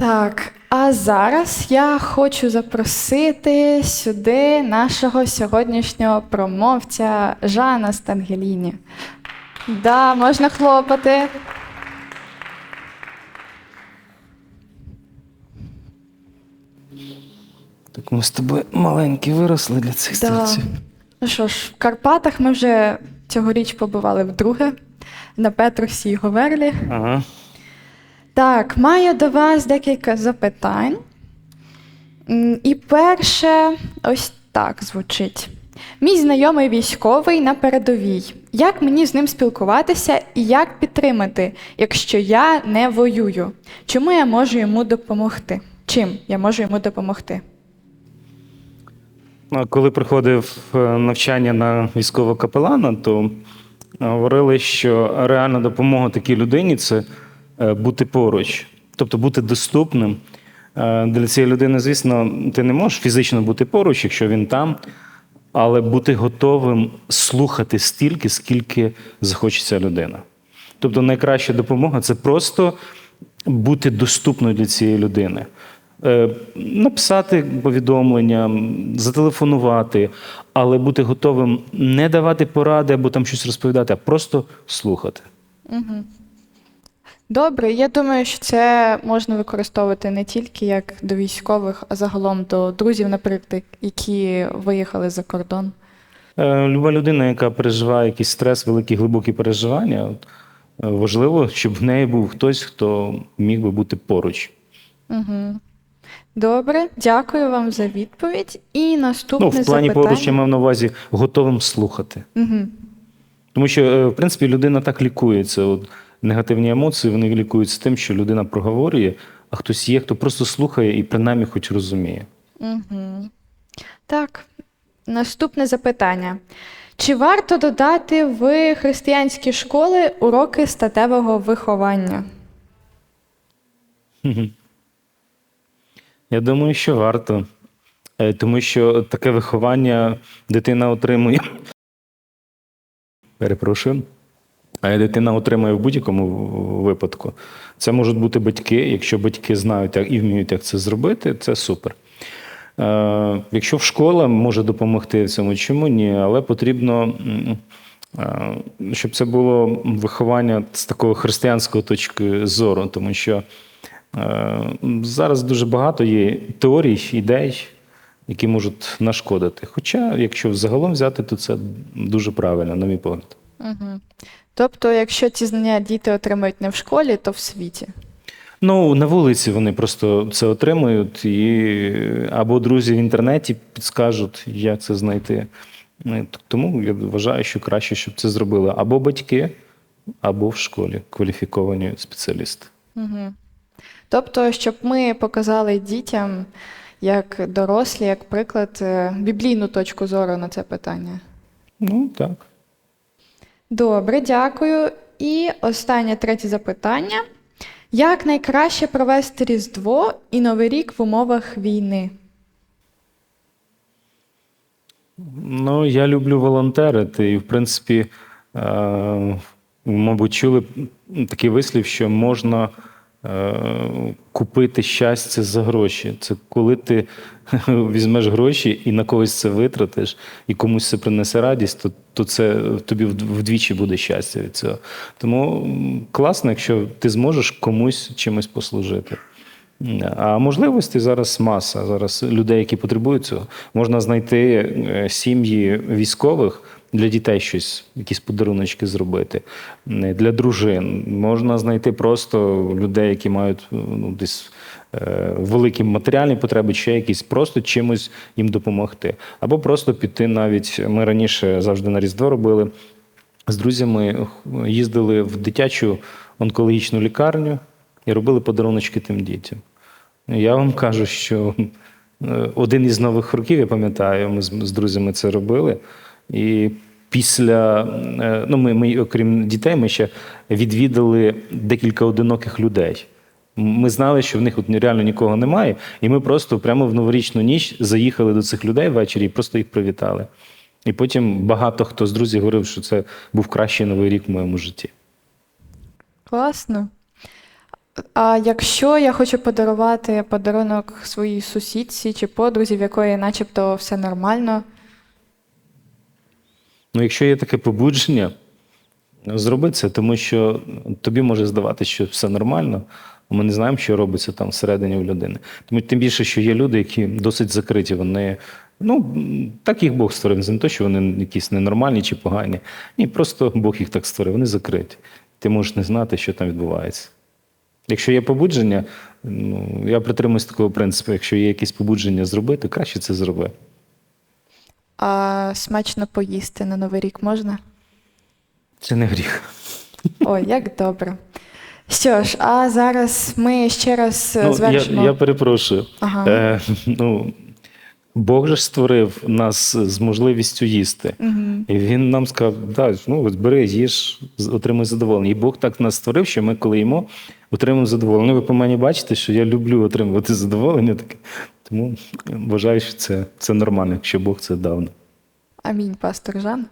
Так, а зараз я хочу запросити сюди нашого сьогоднішнього промовця Жана Стангеліні. Да, можна хлопати. Так ми з тобою маленькі виросли для цих Да. стрільців. Ну що ж, в Карпатах ми вже цьогоріч побували вдруге на Петрусі і Говерлі. Ага. Так, маю до вас декілька запитань. І перше, ось так звучить. Мій знайомий військовий на передовій. Як мені з ним спілкуватися і як підтримати, якщо я не воюю? Чому я можу йому допомогти? Чим я можу йому допомогти? Ну, Коли приходив е, навчання на військового капелана, то говорили, що реальна допомога такій людині це бути поруч, тобто бути доступним. Е, Для цієї людини, звісно, ти не можеш фізично бути поруч, якщо він там, але бути готовим слухати стільки, скільки захочеться людина. Тобто найкраща допомога це просто бути доступною для цієї людини. Е, Написати повідомлення, зателефонувати, але бути готовим не давати поради або там щось розповідати, а просто слухати. Добре, я думаю, що це можна використовувати не тільки як до військових, а загалом до друзів, наприклад, які виїхали за кордон. Е, Люба людина, яка переживає якийсь стрес, великі глибокі переживання, от, е, важливо, щоб в неї був хтось, хто міг би бути поруч. Угу. Добре, дякую вам за відповідь. І наступне Ну, в плані запитання. поруч я мав на увазі готовим слухати. Угу. Тому що, е, в принципі, людина так лікується. От, негативні емоції вони лікуються тим, що людина проговорює, а хтось є, хто просто слухає і принаймні хоч розуміє. Угу. Так, наступне запитання. Чи варто додати в християнські школи уроки статевого виховання? Я думаю, що варто. Е, Тому що таке виховання дитина отримує. Перепрошую. А дитина отримує в будь-якому випадку. Це можуть бути батьки. Якщо батьки знають і вміють, як це зробити, це супер. Е, Якщо в школа може допомогти цьому, чому ні? Але потрібно, е, щоб це було виховання з такого християнської точки зору, тому що е, зараз дуже багато є теорій, ідей, які можуть нашкодити. Хоча, якщо взагалом взяти, то це дуже правильно, на мій погляд. Угу. Тобто, якщо ці знання діти отримують не в школі, то в світі. Ну, на вулиці вони просто це отримують, і або друзі в інтернеті підскажуть, як це знайти. Ну, Тому я вважаю, що краще, щоб це зробили або батьки, або в школі кваліфіковані спеціалісти. Угу. Тобто, щоб ми показали дітям, як дорослі, як приклад, е, біблійну точку зору на це питання. Ну так. Добре, дякую. І останнє третє запитання. Як найкраще провести Різдво і Новий рік в умовах війни? Ну, я люблю волонтерити, і, в принципі, е, мабуть, чули такий вислів, що можна купити щастя за гроші. Це коли ти візьмеш гроші і на когось це витратиш, і комусь це принесе радість, то, то це тобі вдвічі буде щастя від цього. Тому класно, якщо ти зможеш комусь чимось послужити. А можливостей зараз маса. Зараз людей, які потребують цього, можна знайти е, сім'ї військових для дітей щось, якісь подаруночки зробити. Е, Для дружин можна знайти просто людей, які мають ну, десь е, великі матеріальні потреби, чи якісь просто чимось їм допомогти. Або просто піти навіть. Ми раніше завжди на Різдво робили. З друзями їздили в дитячу онкологічну лікарню і робили подаруночки тим дітям. Я вам кажу, що е, один із нових років, я пам'ятаю, ми з друзями це робили. І після, е, ну, ми, ми, окрім дітей, ми ще відвідали декілька одиноких людей. Ми знали, що в них от реально нікого немає, і ми просто прямо в новорічну ніч заїхали до цих людей ввечері і просто їх привітали. І потім багато хто з друзів говорив, що це був кращий новий рік в моєму житті. Класно. А якщо я хочу подарувати подарунок своїй сусідці чи подрузі, в якої начебто все нормально, Ну, якщо є таке побудження, зроби це, тому що тобі може здавати, що все нормально, а ми не знаємо, що робиться там всередині в людини. Тому тим більше, що є люди, які досить закриті, вони. Ну, так їх Бог створив. Це не те, що вони якісь ненормальні чи погані. Ні, просто Бог їх так створив, вони закриті. Ти можеш не знати, що там відбувається. Якщо є побудження, ну, я притримуюсь такого принципу, якщо є якісь побудження зробити, краще це зроби. А смачно поїсти на Новий рік можна? Це не гріх. Ой, як добре. Що ж, а зараз ми ще раз е, Ну, я, звершимо. я перепрошую. Ага. Е, ну, Бог же створив нас з можливістю їсти. Мгм. І він нам сказав: да, ну, бери, їж, отримуй задоволення. І Бог так нас створив, що ми, коли їмо, отримуємо задоволення. Ну, ви по мені бачите, що я люблю отримувати задоволення. Таке. Тому вважаю, що це, це нормально, якщо Бог це дав. Амінь, пастор Жан.